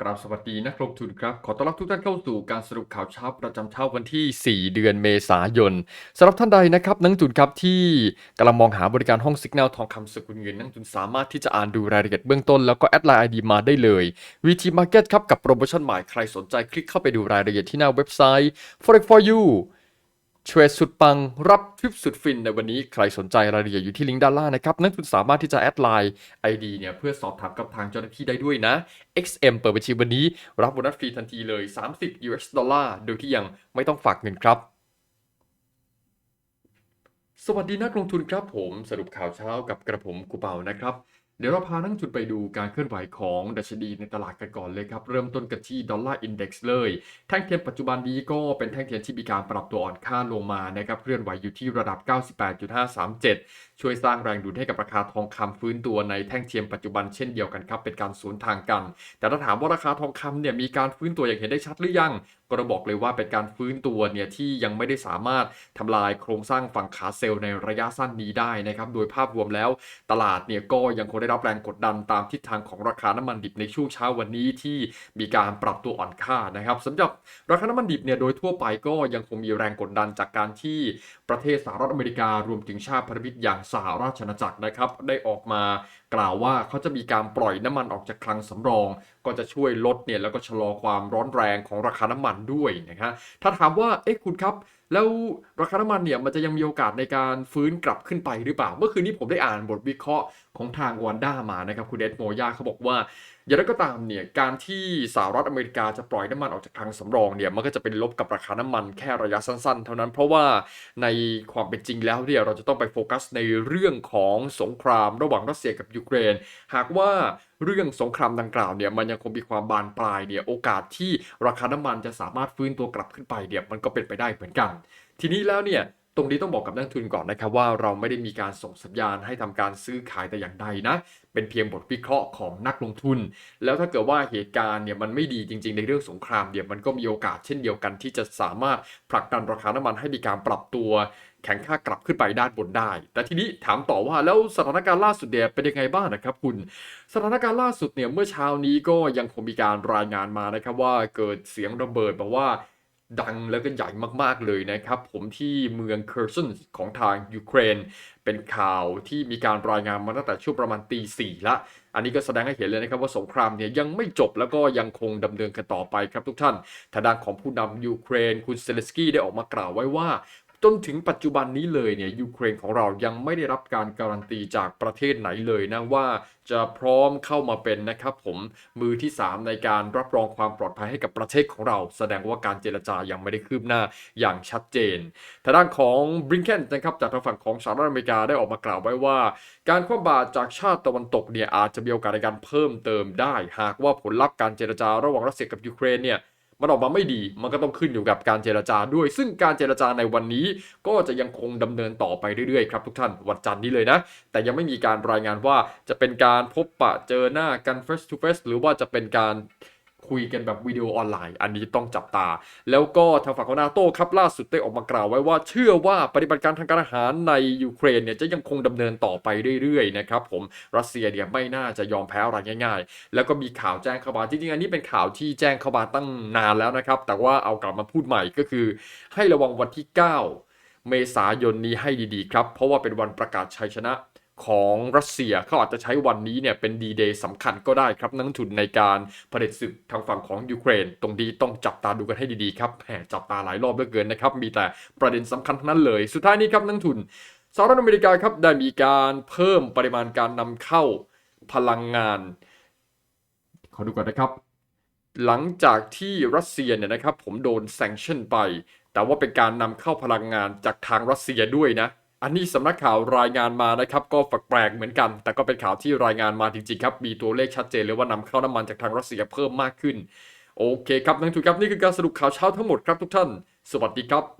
กราบสวัสดีนักลงทุนครับ ขอต้อนรับทุกท่านเข้าสู่การสรุปข่าวเช้าประจำเช้าวันที่ 4 เดือนเมษายนสำหรับท่านใดนะครับนักลงทุนครับที่กำลังมองหาบริการห้องสัญญาณทองคำสกุลเงินนักลงทุนสามารถที่จะอ่านดูรายละเอียดเบื้องต้นแล้วก็แอดไลน์ไอดีมาได้เลย VT Market ครับกับโปรโมชั่นใหม่ใครสนใจคลิกเข้าไปดูรายละเอียดที่หน้าเว็บไซต์ forex for you เทรดสุดปังรับทริปสุดฟินในวันนี้ใครสนใจรายละเอียดอยู่ที่ลิงก์ด้านล่างนะครับ นักลงทุนสามารถที่จะแอดไลน์ ID เนี่ยเพื่อสอบถามกับทางเจ้าหน้าที่ได้ด้วยนะ XM เปิดบัญชีวันนี้ รับโบนัสฟรีทันทีเลย 30 US ดอลลาร์โดยที่ยังไม่ต้องฝากเงินครับ สวัสดีนักลงทุนครับผมสรุปข่าวเช้ากับกระผมกูเปานะครับ เดี๋ยวเราพานักลงทุนไปดูการเคลื่อนไหวของดัชนีในตลาดกันก่อนเลยครับ เริ่มต้นกันที่ดอลลาร์อินด็กซ์เลย แท่งเทียนปัจจุบันนี้ก็เป็นแท่งเทียนที่มีการปรับตัวอ่อนค่าลงมานะครับเคลื่อนไหวอยู่ที่ระดับ 98.537 ช่วยสร้างแรงดูดให้กับราคาทองคำฟื้นตัวในแท่งเทียนปัจจุบันเช่นเดียวกันครับเป็นการสวนทางกัน แต่ถ้าถามว่าราคาทองคำเนี่ยมีการฟื้นตัวอย่างเห็นได้ชัดหรือยัง ก็ต้องบอกเลยว่าเป็นการฟื้นตัวเนี่ยที่ยังไม่ได้สามารถทำลายโครงสร้างฝั่งขาเซลล์ในระยะสั้นนี้ได้นะครับ โดยภาพรวมแล้วตลาดเนี่ยก็ยังคงได้รับแรงกดดันตามทิศทางของราคาน้ำมันดิบในช่วงเช้าวันนี้ที่มีการปรับตัวอ่อนค่านะครับสำหรับราคาน้ำมันดิบเนี่ยโดยทั่วไปก็ยังคงมีแรงกดดันจากการที่ประเทศสหรัฐอเมริการวมถึงชาติพันธมิตรอย่างสหราชอาณาจักรนะครับ ได้ออกมากล่าวว่าเขาจะมีการปล่อยน้ำมันออกจากคลังสำรองก็จะช่วยลดเนี่ยแล้วก็ชะลอความร้อนแรงของราคาน้ำมันด้วยนะฮะถ้าถามว่าเอ๊ะคุณครับ แล้วราคาน้ำมันเนี่ยมันจะยังมีโอกาสในการฟื้นกลับขึ้นไปหรือเปล่า เมื่อคืนนี้ผมได้อ่านบทวิเคราะห์ของทางวันด้ามานะครับคุณเดโมยาเขาบอกว่าอย่างไรก็ตามเนี่ยการที่สหรัฐอเมริกาจะปล่อยน้ำมันออกจากคลังสำรองเนี่ยมันก็จะเป็นลบกับราคาน้ำมันแค่ระยะสั้นๆ เท่านั้นเพราะว่าในความเป็นจริงแล้วเนี่ยเราจะต้องไปโฟกัสในเรื่องของสงครามระหว่างรัสเซียกับยูเครน หากว่า เรื่องสงครามดังกล่าวเนี่ยมันยังคงมีความบานปลายเนี่ยโอกาสที่ราคาน้ำมันจะสามารถฟื้นตัวกลับขึ้นไปเนี่ยมันก็เป็นไปได้เหมือนกัน ทีนี้แล้วเนี่ย ตรงนี้ต้องบอกกับนักทุนก่อนนะครับว่าเราไม่ได้มีการส่งสัญญาณให้ทำการซื้อขายแต่อย่างใดนะ เป็นเพียงบทวิเคราะห์ของนักลงทุน แล้วถ้าเกิดว่าเหตุการณ์เนี่ยมันไม่ดีจริง ๆ ในเรื่องสงครามเนี่ยมันก็มีโอกาสเช่นเดียวกัน ที่จะสามารถผลักดันราคาน้ำมันให้มีการปรับตัวแข็งค่ากลับขึ้นไปด้านบนได้ แต่ทีนี้ถามต่อว่าแล้วสถานการณ์ล่าสุดเนี่ยเป็นยังไงบ้างนะครับคุณ สถานการณ์ล่าสุดเนี่ยเมื่อเช้านี้ก็ยังคงมีการรายงานมานะครับว่าเกิดเสียงระเบิดแบบว่า ดังแล้วก็ใหญ่มากๆเลยนะครับ ผมที่เมืองเคอร์ซันของทางยูเครน เป็นข่าวที่มีการรายงานมาตั้งแต่ช่วงประมาณตีสี่ละ อันนี้ก็แสดงให้เห็นเลยนะครับว่าสงครามเนี่ยยังไม่จบแล้วก็ยังคงดำเนินกันต่อไปครับทุกท่านทางด้านของผู้นำยูเครนคุณเซเลสกี้ได้ออกมากล่าวไว้ว่า จนถึงปัจจุบันนี้เลยเนี่ยยูเครนของเรายังไม่ได้รับการการันตีจากประเทศไหนเลยนะว่าจะพร้อมเข้ามาเป็นนะครับผมมือที่ 3 ในการรับรองความปลอดภัยให้กับประเทศของเรา แสดงว่าการเจรจายังไม่ได้คืบหน้าอย่างชัดเจนทางด้านของบริงเคนนะครับจากทางฝั่งของสหรัฐอเมริกาได้ออกมากล่าวไว้ว่า การคว่ำบาตรจากชาติตะวันตกเนี่ยอาจจะมีโอกาสในการเพิ่มเติมได้ หากว่าผลลัพธ์การเจรจาระหว่างรัสเซียกับยูเครนเนี่ย มันออกมาไม่ดี มันก็ต้องขึ้นอยู่กับการเจรจาด้วย ซึ่งการเจรจาในวันนี้ก็จะยังคงดำเนินต่อไปเรื่อยๆครับทุกท่านวันจันทร์นี้เลยนะ แต่ยังไม่มีการรายงานว่าจะเป็นการพบปะเจอหน้ากัน face to face หรือว่าจะเป็นการ คุยกันแบบวิดีโอออนไลน์ อันนี้ต้องจับตา แล้วก็ทางฝั่งของนาโต้ครับล่าสุดได้ออกมากล่าวไว้ว่าเชื่อว่าปฏิบัติการทางการอาหารในยูเครนเนี่ยจะยังคงดำเนินต่อไปเรื่อยๆนะครับผมรัสเซียเนี่ยไม่น่าจะยอมแพ้อะไรง่าย ๆ แล้วก็มีข่าวแจ้งเข้ามาจริงๆอันนี้เป็นข่าวที่แจ้งเข้ามาตั้งนานแล้วนะครับ แต่ว่าเอากลับมาพูดใหม่ก็คือ ให้ระวังวันที่ 9 เมษายนนี้ให้ดีๆครับเพราะว่าเป็นวันประกาศชัยชนะ ของรัสเซียเขาอาจจะใช้วันนี้เนี่ยเป็นดีเดย์สำคัญก็ได้ครับนักทุนในการเผด็จศึกทางฝั่งของยูเครน ตรงนี้ต้องจับตาดูกันให้ดีๆครับแหมจับตาหลายรอบเหลือเกินนะครับมีแต่ประเด็นสำคัญทั้งนั้นเลย สุดท้ายนี้ครับนักทุนสหรัฐอเมริกาครับได้มีการเพิ่มปริมาณการนำเข้าพลังงานขอดูก่อนนะครับ หลังจากที่รัสเซียเนี่ยนะครับผมโดนแซงชั่นไป แต่ว่าเป็นการนำเข้าพลังงานจากทางรัสเซียด้วยนะ อันนี้สำนักข่าวรายงานมานะครับก็แปลกๆเหมือนกัน แต่ก็เป็นข่าวที่รายงานมาจริงๆครับ มีตัวเลขชัดเจนเลยว่านำเข้าน้ำมันจากทางรัสเซียเพิ่มมากขึ้น โอเคครับนั่นถูกครับนี่คือการสรุปข่าวเช้าทั้งหมดครับทุกท่าน สวัสดีครับ